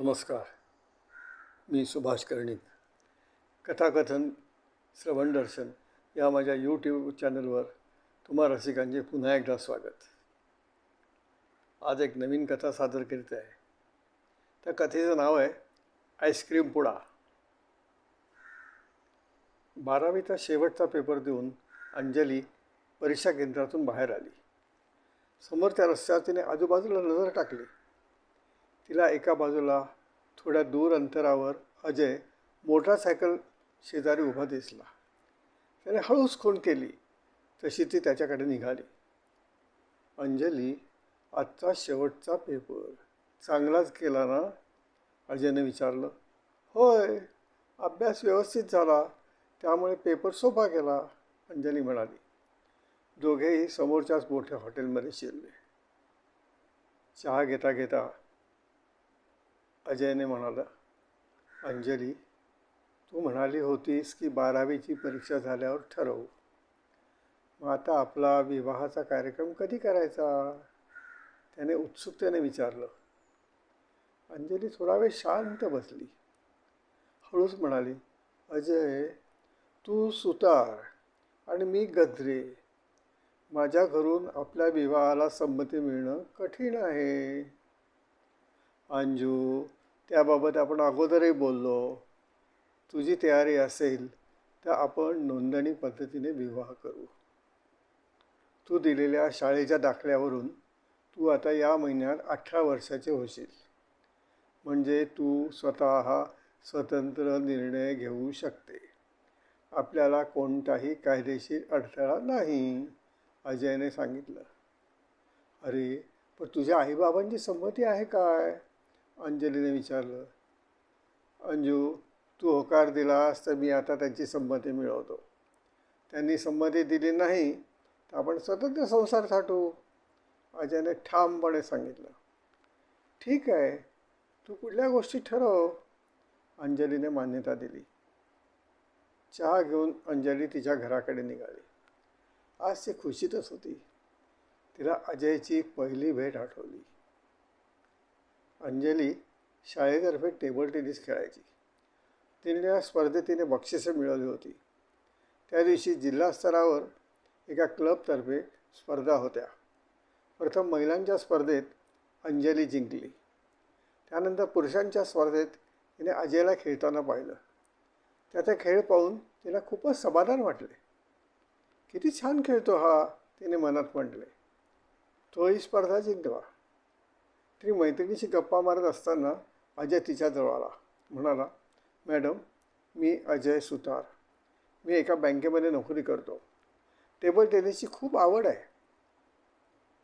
नमस्कार. मी सुभाष कर्णिक. कथाकथन श्रवण दर्शन या माझ्या यूट्यूब चॅनलवर तुम्हा रसिकांचे पुन्हा एकदा स्वागत. आज एक नवीन कथा सादर करीत आहे. त्या कथेचं नाव आहे आईस्क्रीम पुडा. बारावीचा शेवटचा पेपर देऊन अंजली परीक्षा केंद्रातून बाहेर आली. समोरच्या रस्त्यावर तिने आजूबाजूला नजर टाकली. तिला एका बाजूला थोड्या दूर अंतरावर अजय मोटारसायकल शेजारी उभा दिसला. त्याने हळूच खूण केली. तशी ती त्याच्याकडे निघाली. अंजली आजचा शेवटचा पेपर. चांगलाच केला ना? अजयने विचारलं. होय अभ्यास व्यवस्थित झाला. त्यामुळे पेपर सोपा गेला अंजली म्हणाली. दोघेही समोरच्याच मोठ्या हॉटेलमध्ये शिरले. चहा घेता घेता अजयने म्हणाला अंजली तू म्हणाली होतीस की बारावीची परीक्षा झाल्यावर ठरवू. मग आता आपला विवाहाचा कार्यक्रम कधी करायचा? त्याने उत्सुकतेने विचारलं. अंजली थोडा वेळ शांत बसली. हळूच म्हणाली अजय तू सुतार आणि मी गद्रे. माझ्या घरून आपल्या विवाहाला संमती मिळणं कठीण आहे. अंजू त्याबाबत आपण अगोदरही बोललो. तुझी तयारी असेल तर आपण नोंदणी पद्धतीने विवाह करू. तू दिलेल्या शाळेच्या दाखल्यावरून तू आता या महिन्यात अठरा वर्षाचे होशील. म्हणजे तू स्वतः स्वतंत्र निर्णय घेऊ शकते. आपल्याला कोणताही कायदेशीर अडथळा नाही अजयने सांगितलं. अरे पण तुझ्या आईबाबांची संमती आहे काय? अंजलीने विचारलं अंजू तू होकार दिलास तर मी आता त्यांची संमती मिळवतो. त्यांनी संमती दिली नाही तर आपण स्वतंत्र संसार थाटू अजयने ठामपणे सांगितलं ठीक आहे तू कुठल्या गोष्टी ठरव. अंजलीने मान्यता दिली. चहा घेऊन अंजली तिच्या घराकडे निघाली. आज ती खुशीतच होती. तिला अजयची पहिली भेट आठवली. अंजली शाळेतर्फे टेबल टेनिस खेळायची. तिने या स्पर्धेत तिने बक्षिसं मिळवली होती. त्या दिवशी जिल्हा स्तरावर एका क्लबतर्फे स्पर्धा होत्या. प्रथम महिलांच्या स्पर्धेत अंजली जिंकली. त्यानंतर पुरुषांच्या स्पर्धेत तिने अजयला खेळताना पाहिलं. त्याचा खेळ पाहून तिला खूपच समाधान वाटले. किती छान खेळतो हा तिने मनात म्हटले. तोही स्पर्धा जिंकला ती मैत्रिणीशी गप्पा मारत असताना अजय तिच्याजवळ आला. म्हणाला मॅडम मी अजय सुतार. मी एका बँकेमध्ये नोकरी करतो. टेबल टेनिसची खूप आवड आहे.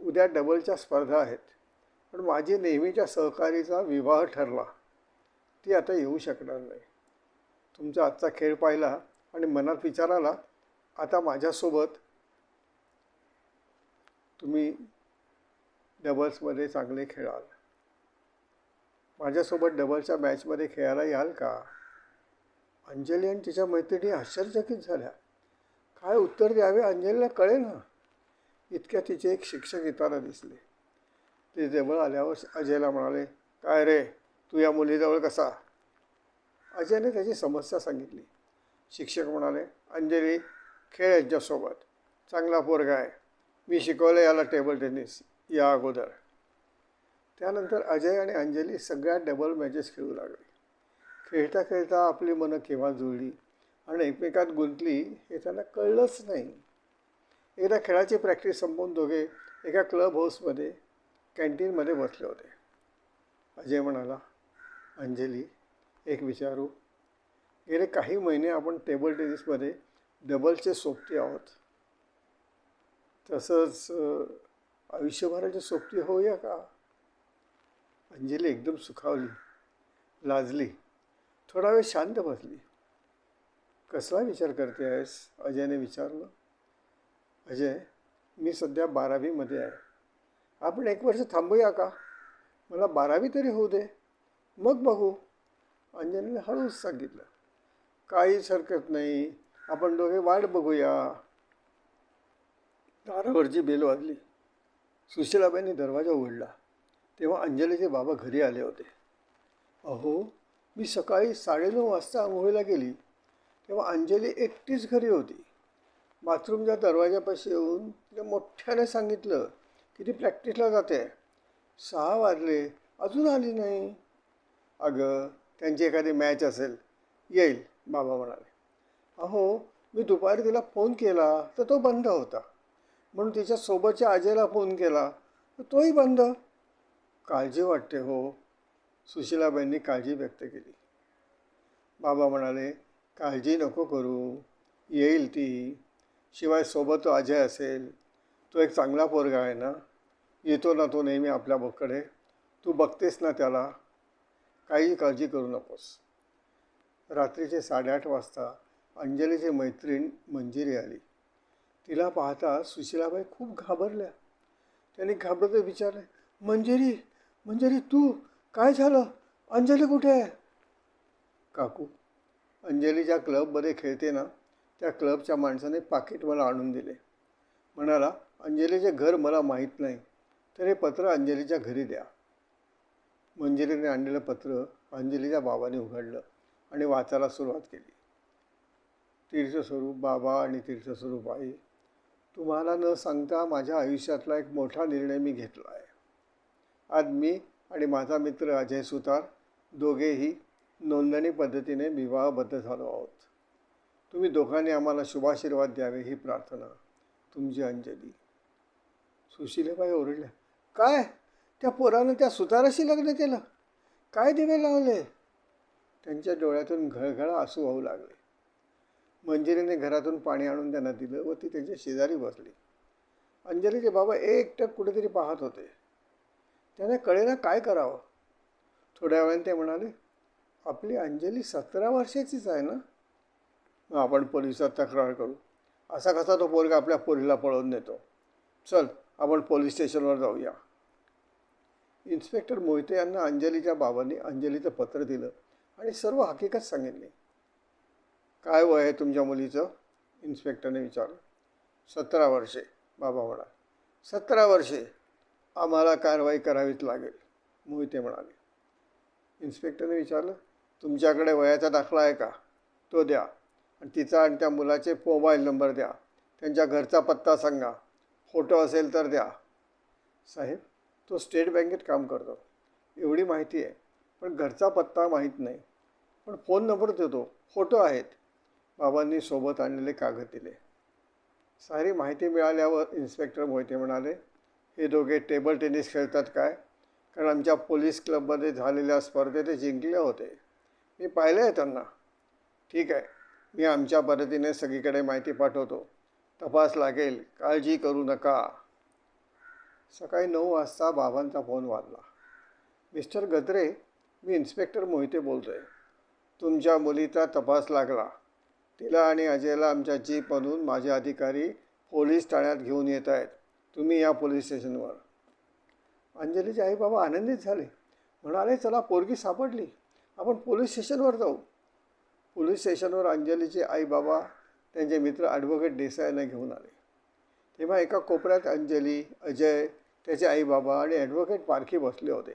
उद्या डबलच्या स्पर्धा आहेत. पण माझी नेहमीच्या सहकारीचा विवाह ठरला. ती आता येऊ शकणार नाही. तुमचा आजचा खेळ पाहिला आणि मनात विचार आला आता माझ्यासोबत तुम्ही डबल्समध्ये चांगले खेळाल. माझ्यासोबत डबलच्या मॅचमध्ये खेळायला याल का? अंजली आणि तिच्या मैत्रिणी आश्चर्यचकित झाल्या. काय उत्तर द्यावे अंजलीला कळे ना इतक्या तिचे एक शिक्षक येताना दिसले. ते जवळ आल्यावर अजयला म्हणाले काय रे तू या मुलीजवळ कसा? अजयने त्याची समस्या सांगितली. शिक्षक म्हणाले अंजली खेळ यांच्यासोबत. चांगला पोरगा आहे. मी शिकवलं याला टेबल टेनिस. या अगोदर. त्यानंतर अजय आणि अंजली सगळ्या डबल मॅचेस खेळू लागले. खेळता खेळता आपली मनं केव्हा जुळली आणि एकमेकात गुंतली हे त्यांना कळलंच नाही. एकदा खेळाची प्रॅक्टिस संपवून दोघे एका क्लब हाऊसमध्ये कॅन्टीनमध्ये बसले होते. अजय म्हणाला अंजली एक विचारू? गेले काही महिने आपण टेबल टेनिसमध्ये डबलचे सोबती आहोत. तसंच आयुष्यभराची सोबती होऊया का? अंजली एकदम सुखावली लाजली थोडा वेळ शांत बसली. कसला विचार करते आहेस अजयने विचारलं. अजय मी सध्या बारावीमध्ये आहे. आपण एक वर्ष थांबूया का? मला बारावी तरी होऊ दे. मग बघू. अंजलीने हळूच सांगितलं. काहीच हरकत नाही. आपण दोघे वाट बघूया. दारावरची बेल वाजली. सुशीलाबाईंनी दरवाजा उघडला. तेव्हा अंजलीचे बाबा घरी आले होते. अहो मी सकाळी साडेनऊ वाजता आंघोळीला गेली. तेव्हा अंजली एकटीच घरी होती. बाथरूमच्या दरवाजापाशी येऊन तिने मोठ्याने सांगितलं की ती प्रॅक्टिसला जाते. सहा वाजले अजून आली नाही. अगं त्यांची एखादी मॅच असेल. येईल बाबा म्हणाले. अहो मी दुपारी तिला फोन केला तर तो बंद होता. म्हणून तिच्या सोबतच्या अजयला फोन केला. तर तोही बंद. काळजी वाटते हो. सुशीलाबाईंनी काळजी व्यक्त केली. बाबा म्हणाले काळजी नको करू. येईल ती. शिवाय सोबत तो अजय असेल. तो एक चांगला पोरगा आहे ना. येतो ना तो नेहमी आपल्या बोकडे तू बघतेस ना त्याला. काही काळजी करू नकोस. रात्रीचे साडेआठ वाजता अंजलीची मैत्रीण मंजिरी आली. तिला पाहता सुशिलाबाई खूप घाबरल्या. त्यांनी घाबरत विचारले मंजरी मंजरी तू काय झालं? अंजली कुठे आहे? काकू अंजली ज्या क्लबमध्ये खेळते ना त्या क्लबच्या माणसाने पाकिट मला आणून दिले. म्हणाला अंजलीचे घर मला माहीत नाही तर हे पत्र अंजलीच्या घरी द्या. मंजिरीने आणलेलं पत्र अंजलीच्या बाबाने उघडलं आणि वाचायला सुरुवात केली. तीर्थस्वरूप बाबा आणि तीर्थस्वरूप आई तुम्हाला न सांगता माझ्या आयुष्यातला एक मोठा निर्णय मी घेतला आहे. आज मी आणि माझा मित्र अजय सुतार दोघेही नोंदणी पद्धतीने विवाहबद्ध झालो आहोत. तुम्ही दोघांनी आम्हाला शुभाशीर्वाद द्यावे ही प्रार्थना तुमची अंजली. सुशिलेबाई ओरडल्या काय? त्या पोरानं त्या सुताराशी लग्न केलं? काय दिवे लावले? त्यांच्या डोळ्यातून घळघळा आसू वाहू लागले. मंजिरीने घरातून पाणी आणून त्यांना दिलं व ती त्यांच्या शेजारी बसली. अंजलीचे बाबा एकटक कुठेतरी पाहत होते. त्याने कळेना काय करावं? थोड्या वेळाने ते म्हणाले आपली अंजली सतरा वर्षाचीच आहे ना? मग आपण पोलिसात तक्रार करू. असा कसा तो पोरगा आपल्या पोरीला पळवून नेतो? चल आपण पोलीस स्टेशनवर जाऊया. इन्स्पेक्टर मोहिते यांना अंजलीच्या बाबांनी अंजलीचं पत्र दिलं आणि सर्व हकीकत सांगितली. काय वय आहे तुमच्या मुलीचं? इन्स्पेक्टरने विचारलं. सतरा वर्षे बाबा म्हणाले सतरा वर्षे आम्हाला कारवाई करावीच लागेल मोहिते म्हणाले. इन्स्पेक्टरने विचारलं तुमच्याकडे वयाचा दाखला आहे का? तो द्या. आणि तिचा आणि त्या मुलाचे मोबाईल नंबर द्या. त्यांच्या घरचा पत्ता सांगा. फोटो असेल तर द्या. साहेब तो स्टेट बँकेत काम करतो. एवढी माहिती आहे. पण घरचा पत्ता माहीत नाही. पण फोन नंबर देतो. फोटो आहेत. बाबांनी सोबत आणलेले कागद दिले. सारी माहिती मिळाल्यावर इन्स्पेक्टर मोहिते म्हणाले हे दोघे टेबल टेनिस खेळतात काय? कारण आमच्या पोलीस क्लबमध्ये झालेल्या स्पर्धेत ते जिंकले होते. मी पाहिले आहे त्यांना. ठीक आहे. मी आमच्या पद्धतीने सगळीकडे माहिती पाठवतो. तपास लागेल. काळजी करू नका. सकाळी नऊ वाजता बाबांचा फोन वाजला. मिस्टर गद्रे मी इन्स्पेक्टर मोहिते बोलतो आहे तुमच्या मुलीचा तपास लागला. तिला आणि अजयला आमच्या जीपमधून माझे अधिकारी पोलीस ठाण्यात घेऊन येत आहेत. तुम्ही या पोलीस स्टेशनवर. अंजलीचे आई बाबा आनंदित झाले. म्हणाले चला पोरगी सापडली. आपण पोलीस स्टेशनवर जाऊ. पोलीस स्टेशनवर अंजलीचे आई बाबा त्यांचे मित्र ॲडव्होकेट देसाईंना घेऊन आले. तेव्हा एका कोपऱ्यात अंजली अजय त्याचे आई बाबा आणि ॲडव्होकेट पारखी बसले होते.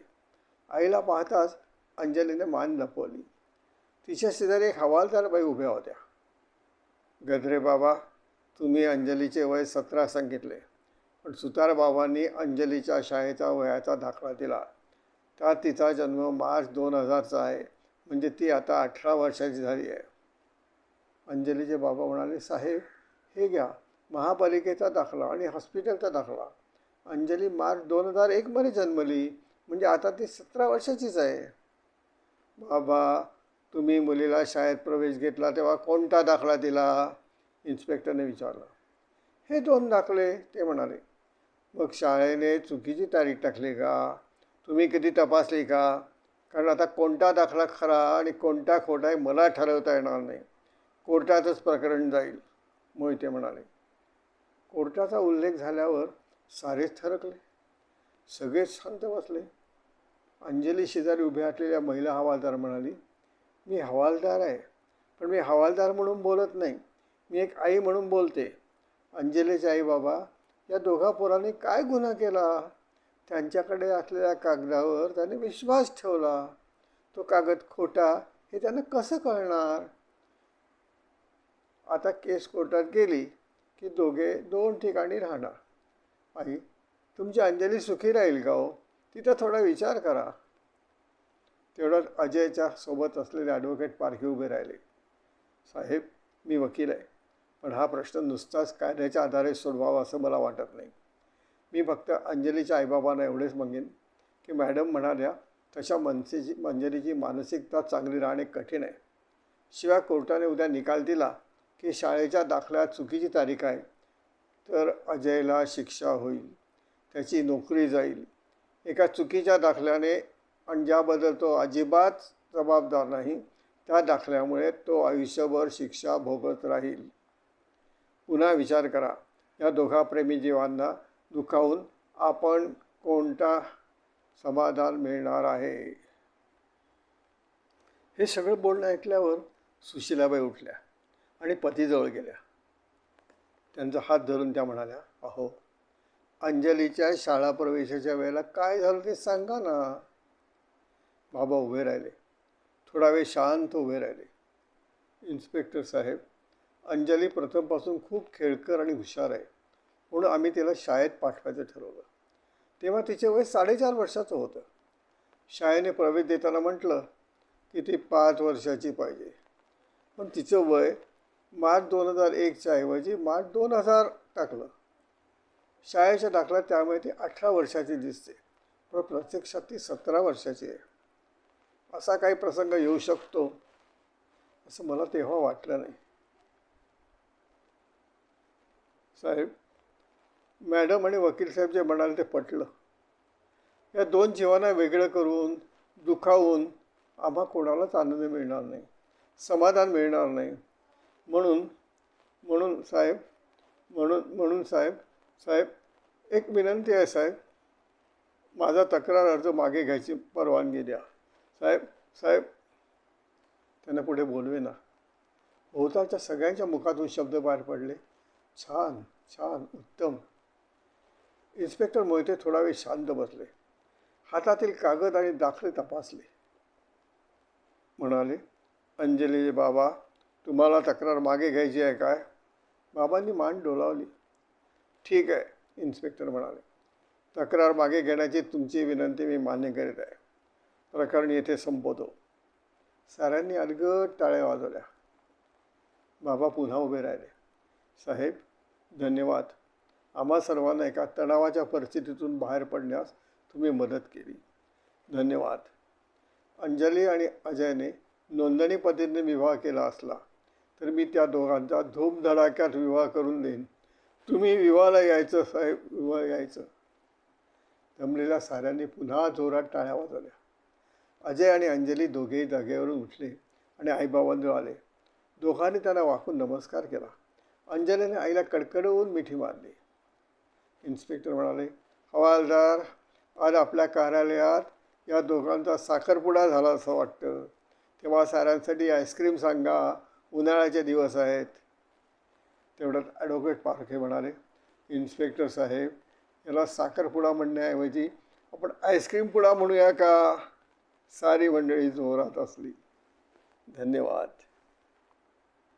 आईला पाहताच अंजलीने मान लपवली. तिच्या शेजारी एक हवालदार बाई उभ्या होत्या. गद्रे बाबा तुम्ही अंजलीचे वय सतरा सांगितले पण सुतार बाबांनी अंजलीच्या शाळेचा वयाचा दाखला दिला. त्यात तिचा जन्म मार्च दोन हजारचा आहे म्हणजे ती आता अठरा वर्षाची झाली आहे. अंजलीचे बाबा म्हणाले साहेब हे घ्या महापालिकेचा दाखला आणि हॉस्पिटलचा दाखला. अंजली मार्च दोन हजार एकमध्ये जन्मली म्हणजे आता ती सतरा वर्षाचीच आहे. बाबा तुम्ही मुलीला शाळेत प्रवेश घेतला तेव्हा कोणता दाखला दिला? इन्स्पेक्टरने विचारलं. हे दोन दाखले ते म्हणाले मग शाळेने चुकीची तारीख टाकली का? तुम्ही कधी तपासली का? कारण आता कोणता दाखला खरा आणि कोणता खोटा आहे मला ठरवता येणार नाही. कोर्टातच प्रकरण जाईल. मोहिते म्हणाले कोर्टाचा उल्लेख झाल्यावर सारेच ठरकले सगळेच शांत बसले. अंजली शेजारी उभ्या असलेल्या महिला हवालदार म्हणाली मी हवालदार आहे पण मी हवालदार म्हणून बोलत नाही. मी एक आई म्हणून बोलते. अंजलीचे आई बाबा या दोघा पोरांनी काय गुन्हा केला? त्यांच्याकडे असलेल्या कागदावर त्याने विश्वास ठेवला. तो कागद खोटा हे त्यांना कसं कळणार? आता केस कोर्टात गेली की दोघे दोन ठिकाणी राहणार. आई तुमची अंजली सुखी राहील का हो? तिथं थोडा विचार करा. तेवढ्यात अजयच्या सोबत असलेले ॲडव्होकेट पारखे उभे राहिले. साहेब मी वकील आहे पण हा प्रश्न नुसताच कायद्याच्या आधारे सोडवावा असं मला वाटत नाही. मी फक्त अंजलीच्या आईबाबांना एवढेच म्हणेन की मॅडम म्हणाल्या तशा मनसेची अंजलीची मानसिकता चांगली राहणे कठीण आहे. शिवाय कोर्टाने उद्या निकाल दिला की शाळेच्या दाखल्यात चुकीची तारीख आहे तर अजयला शिक्षा होईल त्याची नोकरी जाईल. एका चुकीच्या दाखल्याने आणि ज्याबद्दल तो अजिबात जबाबदार नाही त्या दाखल्यामुळे तो आयुष्यभर शिक्षा भोगत राहील. पुन्हा विचार करा. या दोघा प्रेमी जीवांना दुखावून आपण कोणता समाधान मिळणार आहे? हे सगळं बोलणं ऐकल्यावर सुशीलाबाई उठल्या आणि पतीजवळ गेल्या. त्यांचा हात धरून त्या म्हणाल्या अहो अंजलीच्या शाळा प्रवेशाच्या वेळेला काय झालं ते सांगा ना. बाबा उभे राहिले. थोडा वेळ शांत उभे राहिले. इन्स्पेक्टर साहेब अंजली प्रथमपासून खूप खेळकर आणि हुशार आहे. म्हणून आम्ही तिला शाळेत पाठवायचं ठरवलं. तेव्हा तिचे वय साडेचार वर्षाचं होतं. शाळेने प्रवेश देताना म्हटलं की ती पाच वर्षाची पाहिजे. पण तिचं वय मार्च दोन हजार एकच्या ऐवजी मार्च दोन हजार टाकलं. शाळेच्या दाखला त्यामुळे ती अठरा वर्षाची दिसते. पण प्रत्यक्षात ती सतरा वर्षाची आहे. असा काही प्रसंग येऊ शकतो असं मला तेव्हा वाटलं नाही. साहेब मॅडम आणि वकील साहेब जे म्हणाले ते पटलं. या दोन जीवांना वेगळं करून दुखावून आम्हा कोणालाच आनंद मिळणार नाही समाधान मिळणार नाही. म्हणून म्हणून साहेब म्हणून म्हणून साहेब साहेब एक विनंती आहे साहेब माझा तक्रार अर्ज मागे घ्यायची परवानगी द्या. साहेब साहेब त्यांना पुढे बोलवे ना भोवतालच्या सगळ्यांच्या मुखातून शब्द बाहेर पडले. छान छान उत्तम. इन्स्पेक्टर मोहिते थोडा वेळ शांत बसले. हातातील कागद आणि दाखले तपासले. म्हणाले अंजली बाबा तुम्हाला तक्रार मागे घ्यायची आहे काय? बाबांनी मान डोलावली. ठीक आहे इन्स्पेक्टर म्हणाले. तक्रार मागे घेण्याची तुमची विनंती मी मान्य करीत आहे. प्रकरण येथे संपवतो. साऱ्यांनी अलगट टाळ्या वाजवल्या. बाबा पुन्हा उभे राहिले. साहेब धन्यवाद. आम्हा सर्वांना एका तणावाच्या परिस्थितीतून बाहेर पडण्यास तुम्ही मदत केली. धन्यवाद. अंजली आणि अजयने नोंदणी पद्धतीने विवाह केला असला तर मी त्या दोघांचा धूमधडाक्यात विवाह करून देईन. तुम्ही विवाहाला यायचं साहेब विवाह यायचं. जमलेल्या साऱ्यांनी पुन्हा जोरात टाळ्या वाजवल्या. अजय आणि अंजली दोघेही जागेवरून उठले आणि आईबाबांजवळ आले. दोघांनी त्यांना वाकून नमस्कार केला. अंजलीने आईला कडकडवून मिठी मारली. इन्स्पेक्टर म्हणाले हवालदार आज आपल्या कार्यालयात या दोघांचा साखरपुडा झाला असं वाटतं. तेव्हा साऱ्यांसाठी आईस्क्रीम सांगा उन्हाळ्याचे दिवस आहेत. तेवढ्यात ॲडव्होकेट पारखे म्हणाले इन्स्पेक्टर साहेब याला साखरपुडा म्हणण्याऐवजी आपण आईस्क्रीम पुडा म्हणूया का? सारी मंडळी जोरात असली. धन्यवाद.